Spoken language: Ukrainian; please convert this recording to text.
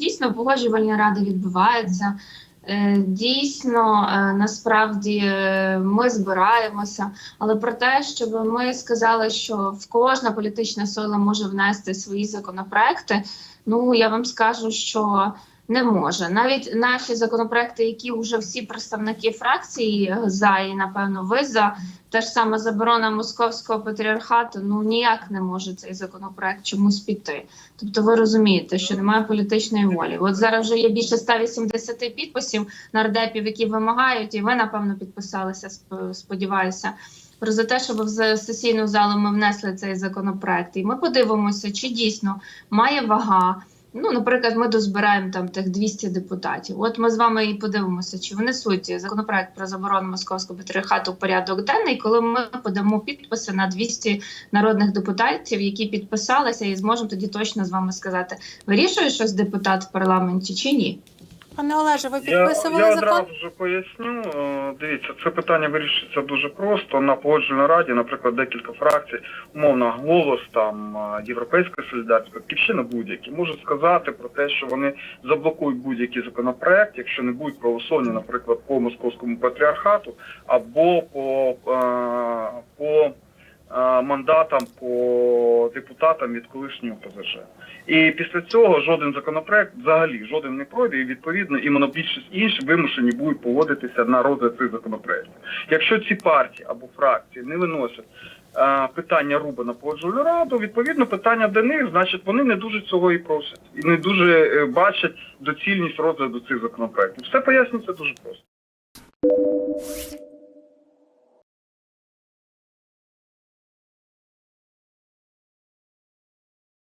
дійсно погоджувальні ради відбуваються. Е, Дійсно, е, насправді е, ми збираємося, але про те, щоб ми сказали, що в кожна політична сила може внести свої законопроекти. Ну я вам скажу, що не може. Навіть наші законопроекти, які вже всі представники фракції е, за і напевно ви за те ж саме заборона московського патріархату. Ну ніяк не може цей законопроект чомусь піти. Тобто, ви розумієте, що немає політичної волі. От зараз вже є більше 180 підписів нардепів, які вимагають, і ви напевно підписалися. Сподіваюся. Про за те, щоб в сесійну залу ми внесли цей законопроект, і ми подивимося, чи дійсно має вага. Ну, наприклад, ми дозбираємо там тих 200 депутатів. От ми з вами і подивимося, чи внесуть законопроект про заборону московського патріархату в порядок денний, коли ми подамо підписи на 200 народних депутатів, які підписалися, і зможемо тоді точно з вами сказати, вирішує щось депутат в парламенті чи ні. Пане Олеже, ви Я, підписували я закон? одразу вже поясню. Е, Дивіться, це питання вирішується дуже просто. На погоджувальній раді, наприклад, декілька фракцій, умовно, голос там е, Європейська солідарність, батьківщина будь-які можуть сказати про те, що вони заблокують будь-який законопроект, якщо не будуть проголосовані, наприклад, по московському патріархату або по, е, по мандатам по депутатам від колишнього ПЗЖ. І після цього жоден законопроект взагалі жоден не пройде, і відповідно і монобільшість інші вимушені будуть поводитися на розгляд цих законопроектів. Якщо ці партії або фракції не виносять е, питання Руба на погоджувальну раду, відповідно питання до них, значить вони не дуже цього і просять, і не дуже е, бачать доцільність розгляду цих законопроектів. Все пояснюється дуже просто.